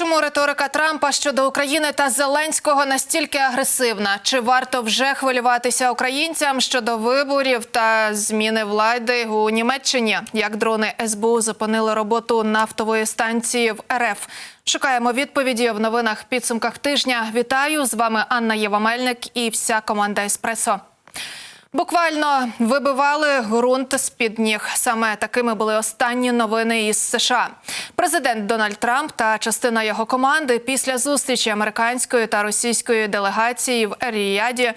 Чому риторика Трампа щодо України та Зеленського настільки агресивна? Чи варто вже хвилюватися українцям щодо виборів та зміни влади у Німеччині? Як дрони СБУ зупинили роботу нафтової станції в РФ? Шукаємо відповіді в новинах підсумках тижня. Вітаю з вами Анна Євамельник і вся команда Еспресо. Буквально вибивали ґрунт з під ніг. Саме такими були останні новини із США. Президент Дональд Трамп та частина його команди після зустрічі американської та російської делегації в Ер-Ріяді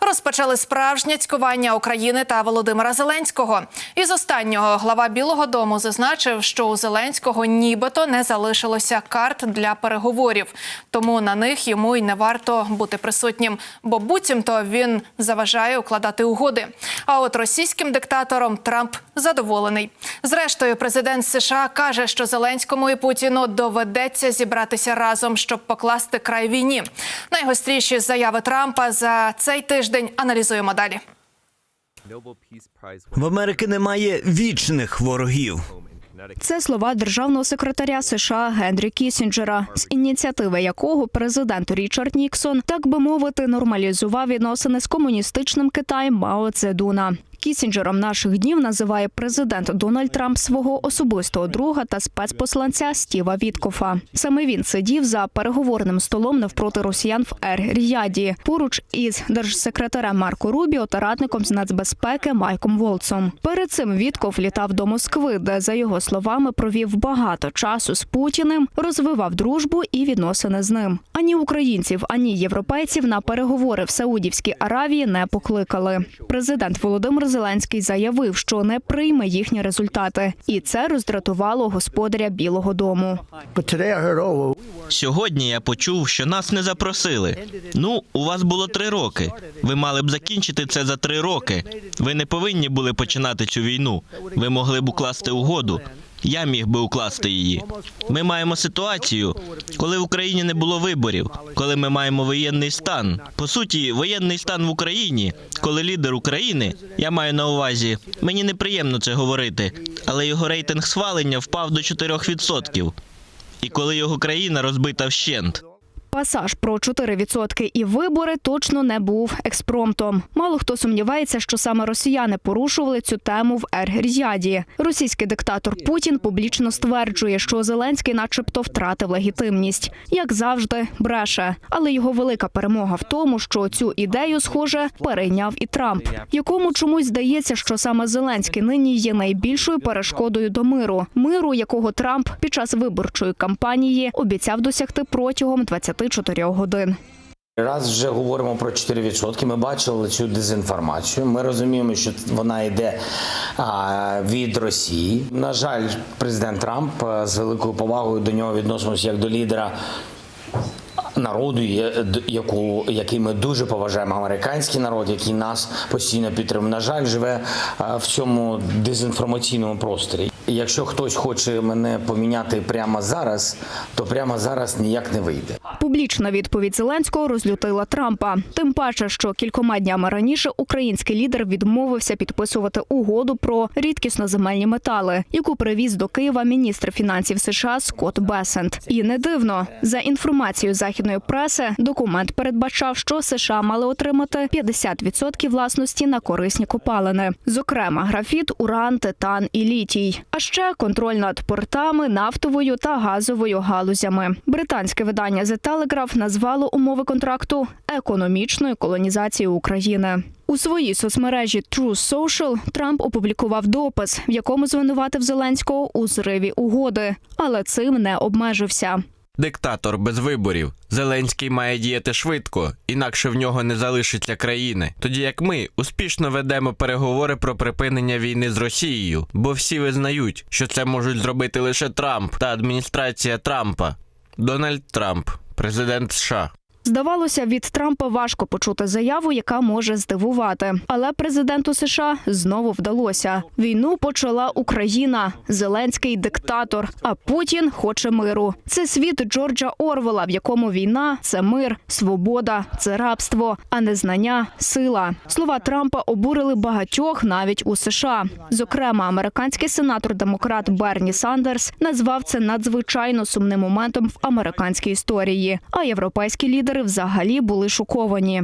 розпочали справжнє цькування України та Володимира Зеленського. Із останнього глава Білого Дому зазначив, що у Зеленського нібито не залишилося карт для переговорів, тому на них йому й не варто бути присутнім, бо буцімто він заважає укладати угоди. А от російським диктатором Трамп задоволений. Зрештою, президент США каже, що Зеленському і Путіну доведеться зібратися разом, щоб покласти край війні. Найгостріші заяви Трампа за цей тиждень аналізуємо далі. В Америки немає вічних ворогів. Це слова державного секретаря США Генрі Кісінджера, з ініціативи якого президент Річард Ніксон, так би мовити, нормалізував відносини з комуністичним Китаєм Мао Цедуна. Кісінджером наших днів називає президент Дональд Трамп свого особистого друга та спецпосланця Стіва Віткофа. Саме він сидів за переговорним столом навпроти росіян в Ер Ріяді, поруч із держсекретарем Марко Рубіо та радником з нацбезпеки Майком Волцом. Перед цим Вітков літав до Москви, де за його словами провів багато часу з Путіним, розвивав дружбу і відносини з ним. Ані українців, ані європейців на переговори в Саудівській Аравії не покликали. Президент Володимир Зеленський заявив, що не прийме їхні результати, і це роздратувало господаря Білого Дому. Сьогодні я почув, що нас не запросили. Ну, у вас було три роки. Ви мали б закінчити це за три роки. Ви не повинні були починати цю війну. Ви могли б укласти угоду. Я міг би укласти її. Ми маємо ситуацію, коли в Україні не було виборів, коли ми маємо воєнний стан. По суті, воєнний стан в Україні, коли лідер України, я маю на увазі, мені неприємно це говорити, але його рейтинг схвалення впав до 4%. І коли його країна розбита вщент. Пасаж про 4% і вибори точно не був експромтом. Мало хто сумнівається, що саме росіяни порушували цю тему в Ер-Ріяді. Російський диктатор Путін публічно стверджує, що Зеленський, начебто, втратив легітимність, як завжди, бреше. Але його велика перемога в тому, що цю ідею, схоже, перейняв і Трамп, якому чомусь здається, що саме Зеленський нині є найбільшою перешкодою до миру. Миру, якого Трамп під час виборчої кампанії обіцяв досягти протягом 24 годин. Раз вже говоримо про 4%, Ми бачили цю дезінформацію. Ми розуміємо, що вона йде від Росії. На жаль, президент Трамп з великою повагою до нього відносимося як до лідера. Народу, яку який ми дуже поважаємо, американський народ, який нас постійно підтримує. На жаль, живе а, в цьому дезінформаційному просторі. Якщо хтось хоче мене поміняти прямо зараз, то прямо зараз ніяк не вийде. Публічна відповідь Зеленського розлютила Трампа. Тим паче, що кількома днями раніше український лідер відмовився підписувати угоду про рідкісноземельні метали, яку привіз до Києва міністр фінансів США Скотт Бесент. І не дивно за інформацією західної преси, документ передбачав, що США мали отримати 50% власності на корисні копалини, зокрема графіт, уран, титан і літій. А ще контроль над портами, нафтовою та газовою галузями. Британське видання The Telegraph назвало умови контракту економічною колонізацією України. У своїй соцмережі True Social Трамп опублікував допис, в якому звинуватив Зеленського у зриві угоди, але цим не обмежився. Диктатор без виборів. Зеленський має діяти швидко, інакше в нього не залишиться країни. Тоді як ми успішно ведемо переговори про припинення війни з Росією, бо всі визнають, що це можуть зробити лише Трамп та адміністрація Трампа. Дональд Трамп, президент США. Здавалося, від Трампа важко почути заяву, яка може здивувати. Але президенту США знову вдалося. Війну почала Україна, Зеленський диктатор. А Путін хоче миру. Це світ Джорджа Орвела, в якому війна це мир, свобода, це рабство, а незнання сила. Слова Трампа обурили багатьох навіть у США. Зокрема, американський сенатор демократ Берні Сандерс назвав це надзвичайно сумним моментом в американській історії. А європейські лідери взагалі були шоковані.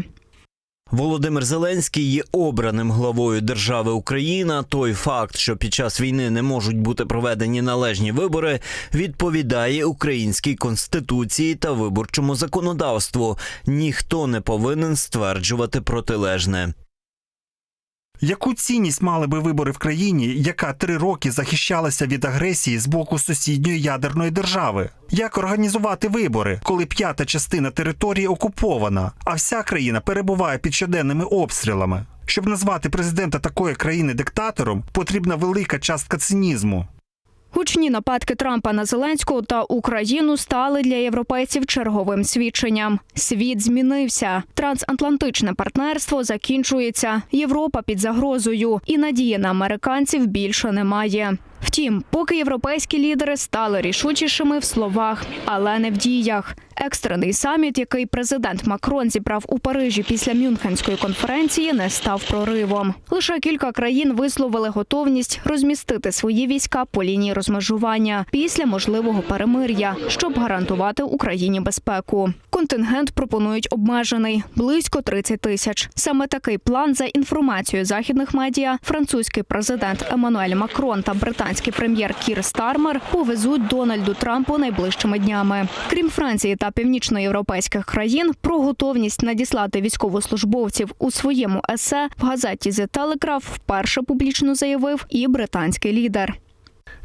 Володимир Зеленський є обраним главою держави Україна. Той факт, що під час війни не можуть бути проведені належні вибори, відповідає українській конституції та виборчому законодавству. Ніхто не повинен стверджувати протилежне. Яку цінність мали би вибори в країні, яка три роки захищалася від агресії з боку сусідньої ядерної держави? Як організувати вибори, коли п'ята частина території окупована, а вся країна перебуває під щоденними обстрілами? Щоб назвати президента такої країни диктатором, потрібна велика частка цинізму. Гучні нападки Трампа на Зеленського та Україну стали для європейців черговим свідченням. Світ змінився. Трансатлантичне партнерство закінчується. Європа під загрозою, і надії на американців більше немає. Втім, поки європейські лідери стали рішучішими в словах, але не в діях. Екстрений саміт, який президент Макрон зібрав у Парижі після Мюнхенської конференції, не став проривом. Лише кілька країн висловили готовність розмістити свої війська по лінії розмежування після можливого перемир'я, щоб гарантувати Україні безпеку. Контингент пропонують обмежений близько 30 тисяч. Саме такий план, за інформацією західних медіа, французький президент Еммануель Макрон та британський прем'єр Кір Стармер повезуть Дональду Трампу найближчими днями. Крім Франції та північноєвропейських країн, про готовність надіслати військовослужбовців у своєму есе в газеті The Telegraph вперше публічно заявив і британський лідер.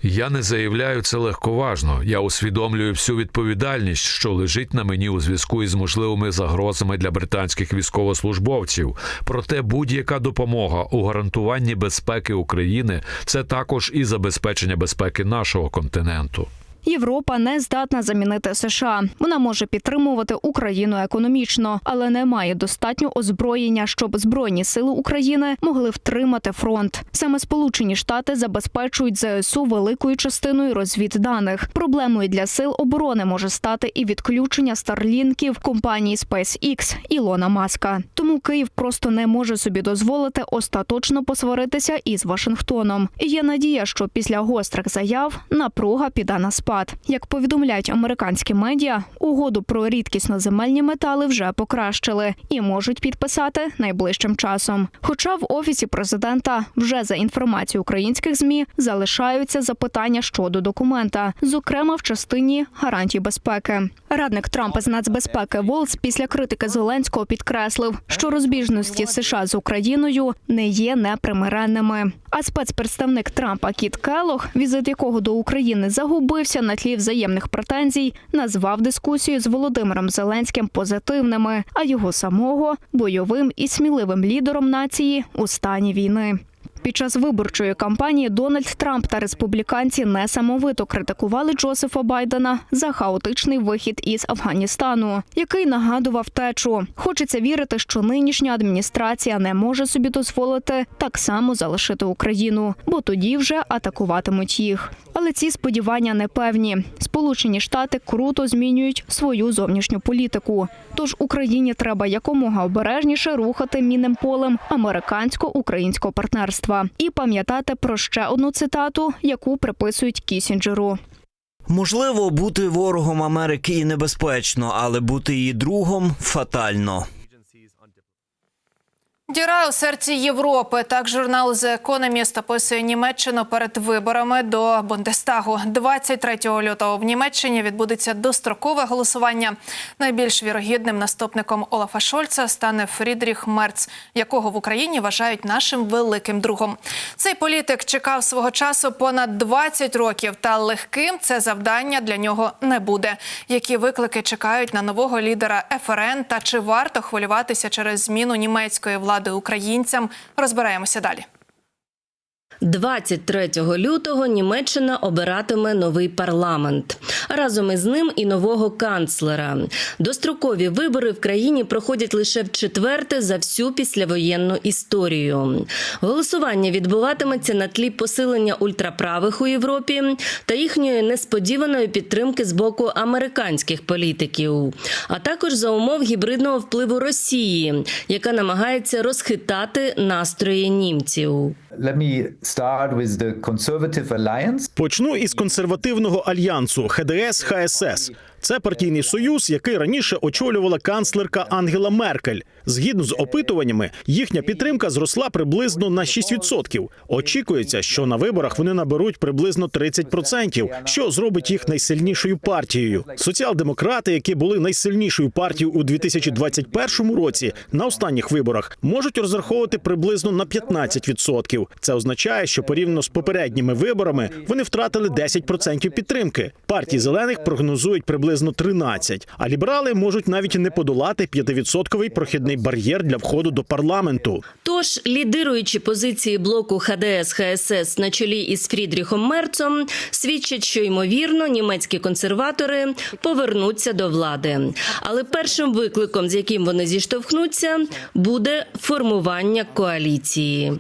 Я не заявляю це легковажно. Я усвідомлюю всю відповідальність, що лежить на мені у зв'язку із можливими загрозами для британських військовослужбовців. Проте будь-яка допомога у гарантуванні безпеки України це також і забезпечення безпеки нашого континенту. Європа не здатна замінити США. Вона може підтримувати Україну економічно, але не має достатньо озброєння, щоб збройні сили України могли втримати фронт. Саме Сполучені Штати забезпечують ЗСУ великою частиною розвідданих. Проблемою для сил оборони може стати і відключення старлінків компанії SpaceX Ілона Маска. Тому Київ просто не може собі дозволити остаточно посваритися із Вашингтоном. І є надія, що після гострих заяв напруга піде на спад. Як повідомляють американські медіа, угоду про рідкісноземельні метали вже покращили і можуть підписати найближчим часом. Хоча в офісі президента вже за інформацією українських змі залишаються запитання щодо документа, зокрема в частині гарантій безпеки. Радник Трампа з нацбезпеки Волц після критики Зеленського підкреслив, що розбіжності США з Україною не є непримиренними. А спецпредставник Трампа Кіт Келлог, візит якого до України загубився на тлі взаємних претензій, назвав дискусію з Володимиром Зеленським позитивними, а його самого бойовим і сміливим лідером нації у стані війни. Під час виборчої кампанії Дональд Трамп та республіканці несамовито критикували Джозефа Байдена за хаотичний вихід із Афганістану, який нагадував течу. Хочеться вірити, що нинішня адміністрація не може собі дозволити так само залишити Україну, бо тоді вже атакуватимуть їх. Але ці сподівання не певні. Сполучені Штати круто змінюють свою зовнішню політику. Тож Україні треба якомога обережніше рухати мінним полем американсько-українського партнерства і пам'ятати про ще одну цитату, яку приписують Кісінджеру. Можливо, бути ворогом Америки і небезпечно, але бути її другом фатально. Діра у серці Європи. Так журнал The Economist описує Німеччину перед виборами до Бундестагу. 23 лютого в Німеччині відбудеться дострокове голосування. Найбільш вірогідним наступником Олафа Шольца стане Фрідріх Мерц, якого в Україні вважають нашим великим другом. Цей політик чекав свого часу понад 20 років, та легким це завдання для нього не буде. Які виклики чекають на нового лідера ФРН та чи варто хвилюватися через зміну німецької влади українцям? Розбираємося далі. 23 лютого Німеччина обиратиме новий парламент. Разом із ним і нового канцлера. Дострокові вибори в країні проходять лише в четверте за всю післявоєнну історію. Голосування відбуватиметься на тлі посилення ультраправих у Європі та їхньої несподіваної підтримки з боку американських політиків, а також за умов гібридного впливу Росії, яка намагається розхитати настрої німців. Let me start with the Conservative Alliance. Почну із консервативного альянсу ХДС ХСС. Це партійний союз, який раніше очолювала канцлерка Ангела Меркель. Згідно з опитуваннями, їхня підтримка зросла приблизно на 6%. Очікується, що на виборах вони наберуть приблизно 30%, що зробить їх найсильнішою партією. Соціал-демократи, які були найсильнішою партією у 2021 році, на останніх виборах можуть розраховувати приблизно на 15%. Це означає, що порівняно з попередніми виборами вони втратили 10% підтримки. Партії зелених прогнозують приблизно 13%, а ліберали можуть навіть не подолати 5% прохідний бар'єр для входу до парламенту. Тож лідируючі позиції блоку ХДС ХСС на чолі із Фрідріхом Мерцом свідчать, що ймовірно німецькі консерватори повернуться до влади. Але першим викликом, з яким вони зіштовхнуться, буде формування коаліції.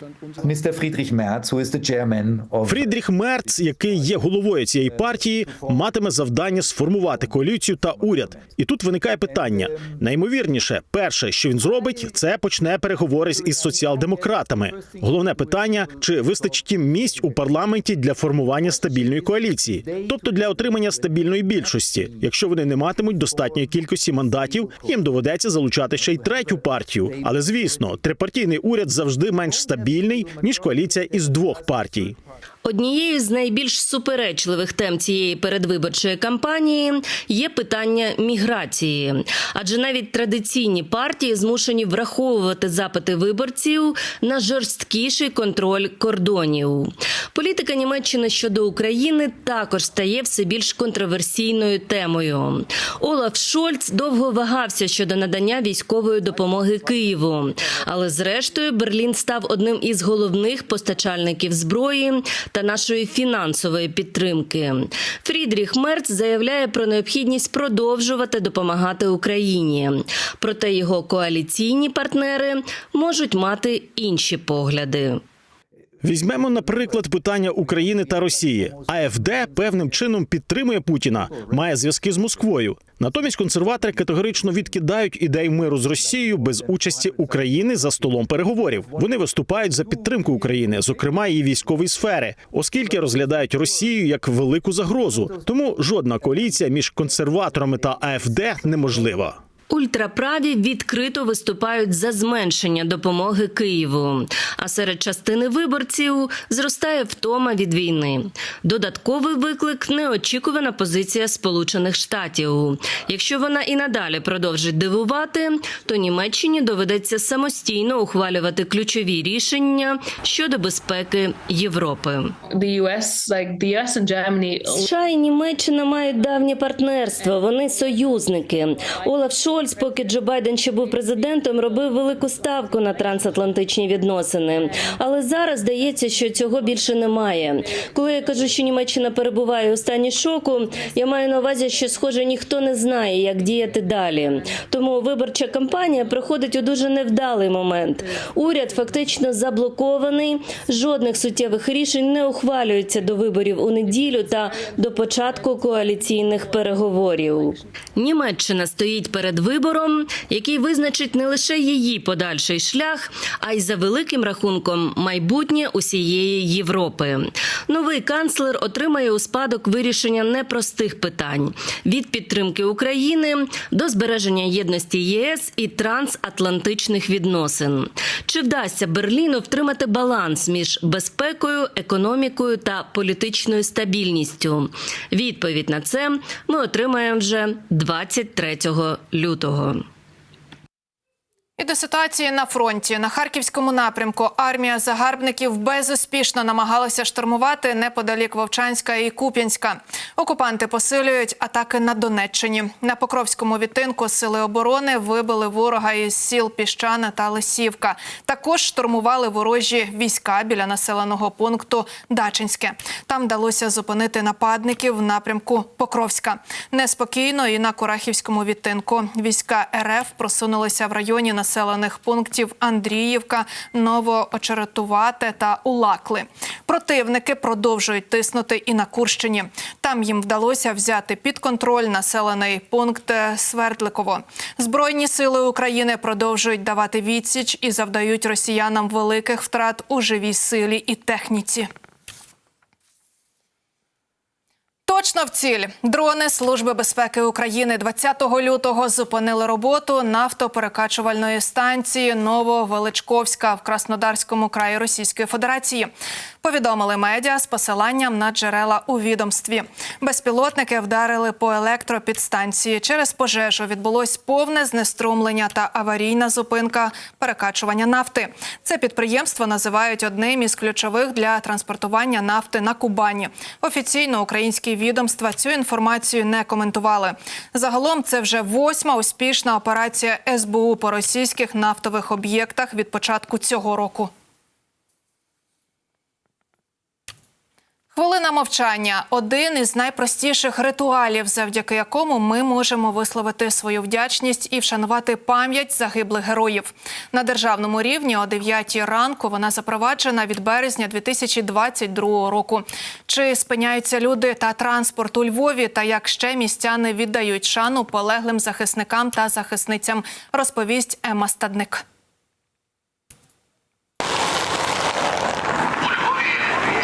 Фрідріх Мерц, який є головою цієї партії, матиме завдання сформувати коаліцію та уряд. І тут виникає питання: наймовірніше, перше, що він зробить, це почне переговори із соціал-демократами. Головне питання: чи вистачить їм місць у парламенті для формування стабільної коаліції, тобто для отримання стабільної більшості. Якщо вони не матимуть достатньої кількості мандатів, їм доведеться залучати ще й третю партію. Але звісно, трипартійний уряд завжди менш стабільний ніж коаліція із двох партій. Однією з найбільш суперечливих тем цієї передвиборчої кампанії є питання міграції, адже навіть традиційні партії змушені враховувати запити виборців на жорсткіший контроль кордонів. Політика Німеччини щодо України також стає все більш контроверсійною темою. Олаф Шольц довго вагався щодо надання військової допомоги Києву, але зрештою Берлін став одним із головних постачальників зброї та нашої фінансової підтримки. Фрідріх Мерц заявляє про необхідність продовжувати допомагати Україні. Проте його коаліційні партнери можуть мати інші погляди. Візьмемо, наприклад, питання України та Росії. АФД певним чином підтримує Путіна, має зв'язки з Москвою. Натомість консерватори категорично відкидають ідею миру з Росією без участі України за столом переговорів. Вони виступають за підтримку України, зокрема її військової сфери, оскільки розглядають Росію як велику загрозу. Тому жодна коаліція між консерваторами та АФД неможлива. Ультраправі відкрито виступають за зменшення допомоги Києву. А серед частини виборців зростає втома від війни. Додатковий виклик неочікувана позиція Сполучених Штатів. Якщо вона і надалі продовжить дивувати, то Німеччині доведеться самостійно ухвалювати ключові рішення щодо безпеки Європи. США і Німеччина мають давнє партнерство. Вони союзники. Олаф Шольц, поки Джо Байден ще був президентом, робив велику ставку на трансатлантичні відносини. Але зараз здається, що цього більше немає. Коли я кажу, що Німеччина перебуває у стані шоку, я маю на увазі, що схоже ніхто не знає, як діяти далі. Тому виборча кампанія проходить у дуже невдалий момент. Уряд фактично заблокований. Жодних суттєвих рішень не ухвалюється до виборів у неділю та до початку коаліційних переговорів. Німеччина стоїть перед вибором, який визначить не лише її подальший шлях, а й за великим рахунком майбутнє усієї Європи. Новий канцлер отримає у спадок вирішення непростих питань від підтримки України до збереження єдності ЄС і трансатлантичних відносин. Чи вдасться Берліну втримати баланс між безпекою, економікою та політичною стабільністю? Відповідь на це ми отримаємо вже 23 лютого. toho І до ситуації на фронті на харківському напрямку армія загарбників безуспішно намагалася штурмувати неподалік Вовчанська і Куп'янська. Окупанти посилюють атаки на Донеччині. На Покровському відтинку сили оборони вибили ворога із сіл Піщана та Лисівка. Також штурмували ворожі війська біля населеного пункту Дачинське. Там вдалося зупинити нападників в напрямку Покровська. Неспокійно і на Курахівському відтинку. Війська РФ просунулися в районі населених пунктів Андріївка, Новоочеретувате та Улакли. Противники продовжують тиснути і на Курщині. Там їм вдалося взяти під контроль населений пункт Свердликово. Збройні сили України продовжують давати відсіч і завдають росіянам великих втрат у живій силі і техніці. Точно в ціль дрони Служби безпеки України 20 лютого зупинили роботу нафтоперекачувальної станції Нововеличковська в Краснодарському краї Російської Федерації. Повідомили медіа з посиланням на джерела у відомстві. Безпілотники вдарили по електропідстанції. Через пожежу відбулось повне знеструмлення та аварійна зупинка перекачування нафти. Це підприємство називають одним із ключових для транспортування нафти на Кубані. Офіційно українські відомства цю інформацію не коментували. Загалом це вже восьма успішна операція СБУ по російських нафтових об'єктах від початку цього року. Хвилина мовчання один із найпростіших ритуалів, завдяки якому ми можемо висловити свою вдячність і вшанувати пам'ять загиблих героїв. На державному рівні о 9 ранку вона запроваджена від березня 2022 року. Чи спиняються люди та транспорт у Львові, та як ще містяни віддають шану полеглим захисникам та захисницям, розповість Ема Стадник.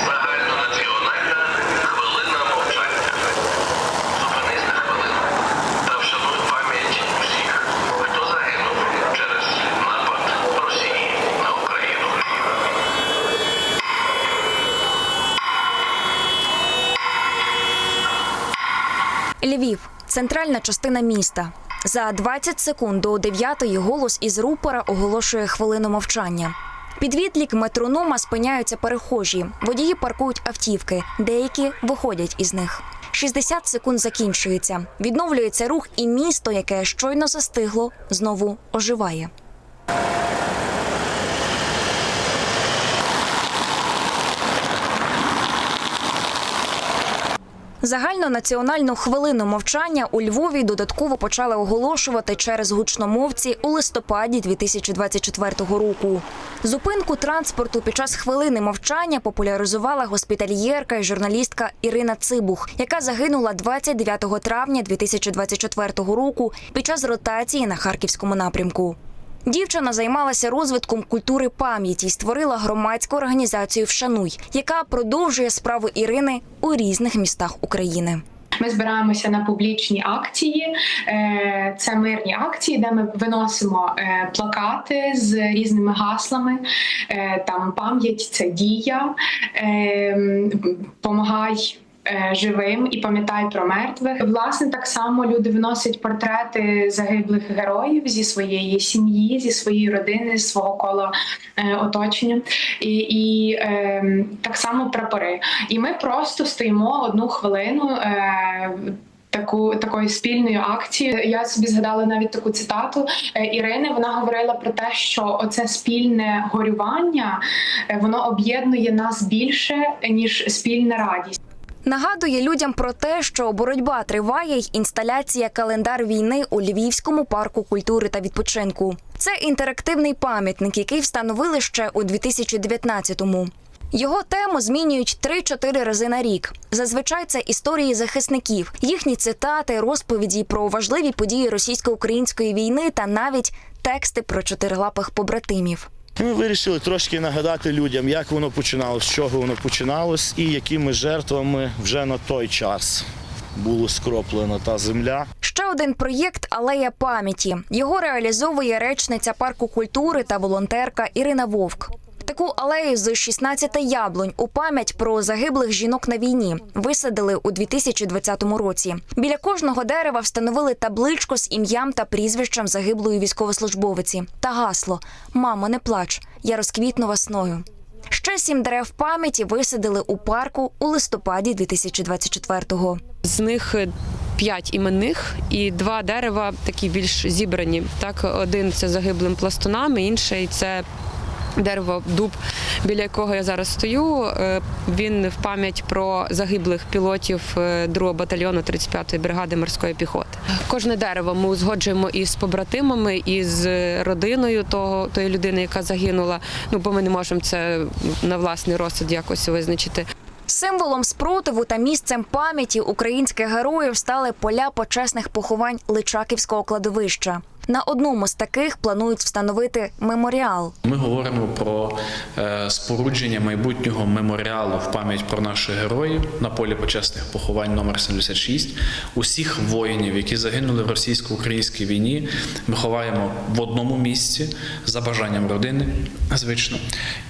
Загальнонаціональна хвилина мовчання. Зупинись на хвилину та вшануй пам'ять усіх, хто загинув через напад Росії на Україну. Львів центральна частина міста. За 20 секунд до 9 голос із рупора оголошує хвилину мовчання. Під відлік метронома спиняються перехожі. Водії паркують автівки, деякі виходять із них. 60 секунд закінчується. Відновлюється рух, і місто, яке щойно застигло, знову оживає. Загальнонаціональну хвилину мовчання у Львові додатково почали оголошувати через гучномовці у листопаді 2024 року. Зупинку транспорту під час хвилини мовчання популяризувала госпітальєрка і журналістка Ірина Цибух, яка загинула 29 травня 2024 року під час ротації на харківському напрямку. Дівчина займалася розвитком культури пам'яті і створила громадську організацію Вшануй, яка продовжує справу Ірини у різних містах України. Ми збираємося на публічні акції. Е, Це мирні акції, де ми виносимо е, плакати з різними гаслами. Е, Там пам'ять це дія, помагай. Е, Живим і пам'ятай про мертвих. Власне, так само люди вносять портрети загиблих героїв зі своєї сім'ї, зі своєї родини, з свого кола е, оточення, і, і е, так само прапори. І ми просто стоїмо одну хвилину. Е, Таку такою спільною акцією я собі згадала навіть таку цитату Ірини. Вона говорила про те, що оце спільне горювання воно об'єднує нас більше ніж спільна радість. Нагадує людям про те, що боротьба триває й інсталяція календар війни у Львівському парку культури та відпочинку. Це інтерактивний пам'ятник, який встановили ще у 2019-му. Його тему змінюють 3-4 рази на рік. Зазвичай це історії захисників, їхні цитати, розповіді про важливі події російсько-української війни та навіть тексти про чотирилапих побратимів. Ми вирішили трошки нагадати людям, як воно починалось, з чого воно починалось, і якими жертвами вже на той час було скроплена та земля. Ще один проєкт Алея пам'яті. Його реалізовує речниця парку культури та волонтерка Ірина Вовк. Таку алею з 16 яблунь у пам'ять про загиблих жінок на війні висадили у 2020 році. Біля кожного дерева встановили табличку з ім'ям та прізвищем загиблої військовослужбовиці та гасло Мамо, не плач, я розквітну весною. Ще сім дерев пам'яті висадили у парку у листопаді 2024-го. З них е, п'ять іменних і два дерева такі більш зібрані. Так, один це загиблим пластунами, інший це. Дерево дуб, біля якого я зараз стою. е, Він в пам'ять про загиблих пілотів 2 батальйону 35-ї бригади морської піхоти. Кожне дерево ми узгоджуємо із побратимами, із родиною того тої людини, яка загинула. Ну бо ми не можемо це на власний розсуд якось визначити. Символом спротиву та місцем пам'яті українських героїв стали поля почесних поховань Личаківського кладовища. На одному з таких планують встановити меморіал. Ми говоримо про е, спорудження майбутнього меморіалу в пам'ять про наших героїв на полі почесних поховань номер 76. Усіх воїнів, які загинули в російсько-українській війні, ми ховаємо в одному місці за бажанням родини, звично,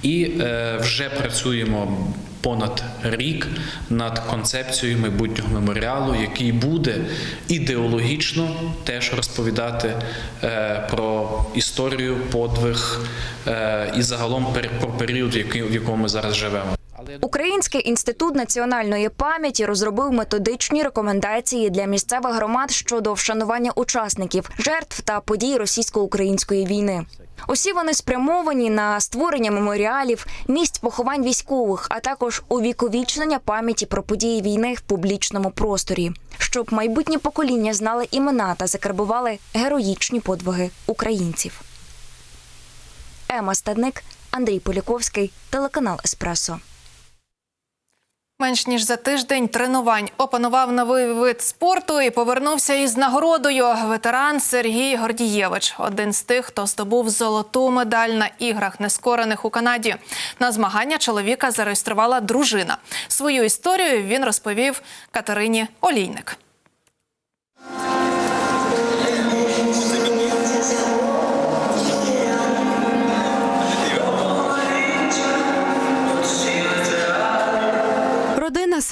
і е, вже працюємо. Понад рік над концепцією майбутнього меморіалу, який буде ідеологічно теж розповідати е, про історію, подвиг е, і загалом пер- про період, який- в якому ми зараз живемо. Український інститут національної пам'яті розробив методичні рекомендації для місцевих громад щодо вшанування учасників, жертв та подій російсько-української війни. Усі вони спрямовані на створення меморіалів, місць поховань військових, а також увіковічнення пам'яті про події війни в публічному просторі, щоб майбутні покоління знали імена та закарбували героїчні подвиги українців. Ема Стадник, Андрій Поліковський, телеканал Еспресо. Менш ніж за тиждень тренувань опанував новий вид спорту і повернувся із нагородою. Ветеран Сергій Гордієвич, один з тих, хто здобув золоту медаль на іграх нескорених у Канаді. На змагання чоловіка зареєструвала дружина. Свою історію він розповів Катерині Олійник.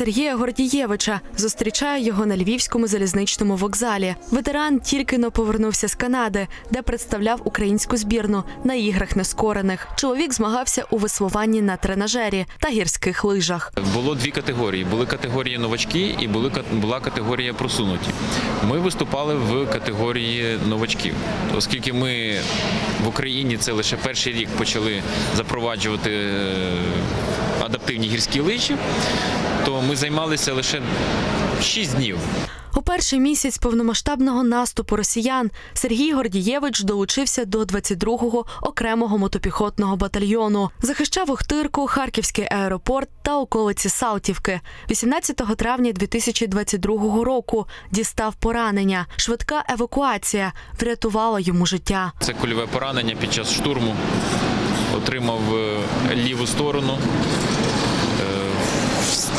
Сергія Гордієвича зустрічає його на львівському залізничному вокзалі. Ветеран тільки но повернувся з Канади, де представляв українську збірну на іграх нескорених. Чоловік змагався у веслуванні на тренажері та гірських лижах. Було дві категорії: були категорії новачки і були була категорія просунуті. Ми виступали в категорії новачків, оскільки ми в Україні це лише перший рік почали запроваджувати е, адаптивні гірські лижі, то ми займалися лише 6 днів. У перший місяць повномасштабного наступу росіян Сергій Гордієвич долучився до 22-го окремого мотопіхотного батальйону. Захищав Охтирку, Харківський аеропорт та околиці Салтівки. 18 травня 2022 року дістав поранення. Швидка евакуація врятувала йому життя. Це кульове поранення під час штурму. Отримав е, ліву сторону.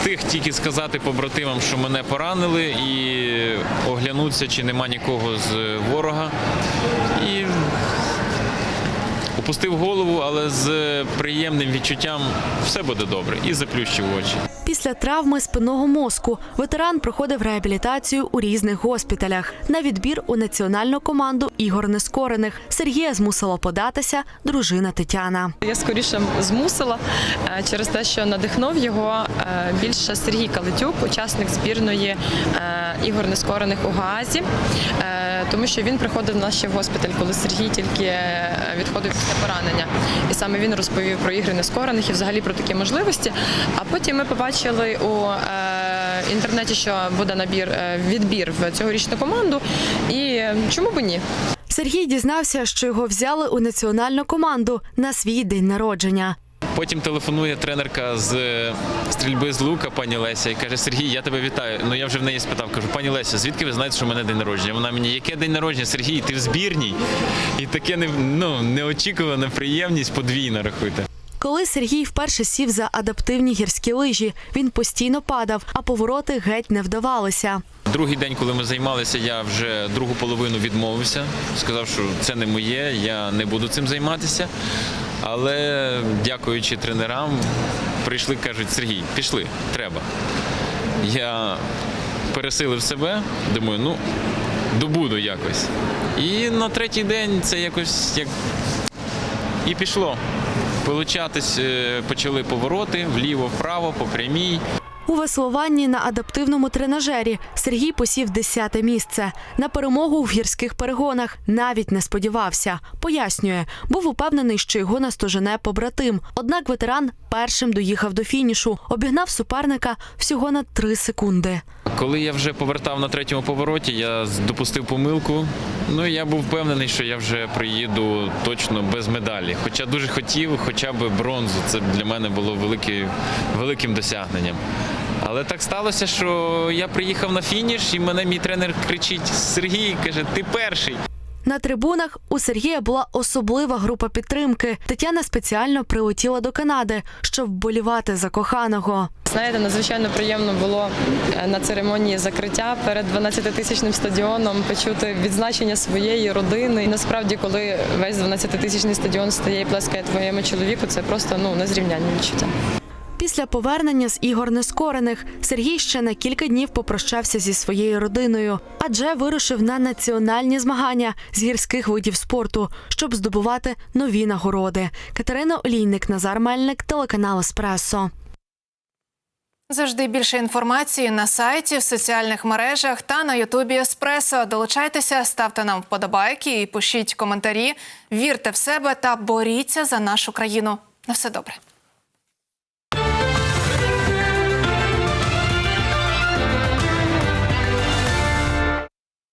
Встиг тільки сказати побратимам, що мене поранили, і оглянутися, чи нема нікого з ворога. І опустив голову, але з приємним відчуттям все буде добре. І заплющив очі. Після травми спинного мозку ветеран проходив реабілітацію у різних госпіталях. На відбір у національну команду ігор нескорених Сергія змусила податися дружина Тетяна. Я скоріше змусила е, через те, що надихнув його е, більше Сергій Калитюк, учасник збірної е, ігор нескорених у Гаазі, тому що він приходив на ще в госпіталь, коли Сергій тільки відходив після поранення. І саме він розповів про ігри нескорених і взагалі про такі можливості. А потім ми побачили у е, інтернеті, що буде набір е, відбір в цьогорічну команду. І чому б ні? Сергій дізнався, що його взяли у національну команду на свій день народження. Потім телефонує тренерка з е, стрільби з лука, пані Леся, і каже: Сергій, я тебе вітаю. Ну я вже в неї спитав, кажу, пані Леся, звідки ви знаєте, що в мене день народження? Вона мені, яке день народження? Сергій, ти в збірній? І таке не, ну, неочікувана приємність подвійна, рахуйте. Коли Сергій вперше сів за адаптивні гірські лижі, він постійно падав, а повороти геть не вдавалися. Другий день, коли ми займалися, я вже другу половину відмовився. Сказав, що це не моє, я не буду цим займатися. Але дякуючи тренерам, прийшли, кажуть, Сергій, пішли, треба. Я пересилив себе, думаю, ну, добуду якось. І на третій день це якось як і пішло. Получатись е, почали повороти вліво-вправо, по прямій. У веслуванні на адаптивному тренажері Сергій посів 10 місце. На перемогу в гірських перегонах навіть не сподівався. Пояснює, був упевнений, що його настожене побратим. Однак ветеран першим доїхав до фінішу, обігнав суперника всього на 3 секунди. Коли я вже повертав на третьому повороті, я допустив помилку. Ну я був впевнений, що я вже приїду точно без медалі. Хоча дуже хотів, хоча б бронзу. Це для мене було велике, великим досягненням. Але так сталося, що я приїхав на фініш, і мене мій тренер кричить: Сергій, каже, ти перший. На трибунах у Сергія була особлива група підтримки. Тетяна спеціально прилетіла до Канади, щоб вболівати за коханого. Знаєте, надзвичайно приємно було е, на церемонії закриття перед 12-тисячним стадіоном почути відзначення своєї родини. І насправді, коли весь 12-тисячний стадіон стає і плескає твоєму чоловіку, це просто ну незрівнянні відчуття. Після повернення з ігор нескорених Сергій ще на кілька днів попрощався зі своєю родиною, адже вирушив на національні змагання з гірських видів спорту, щоб здобувати нові нагороди. Катерина Олійник, Назар Мельник, телеканал Еспресо. Завжди більше інформації на сайті, в соціальних мережах та на Ютубі Еспресо. Долучайтеся, ставте нам вподобайки і пишіть коментарі. Вірте в себе та боріться за нашу країну. На все добре.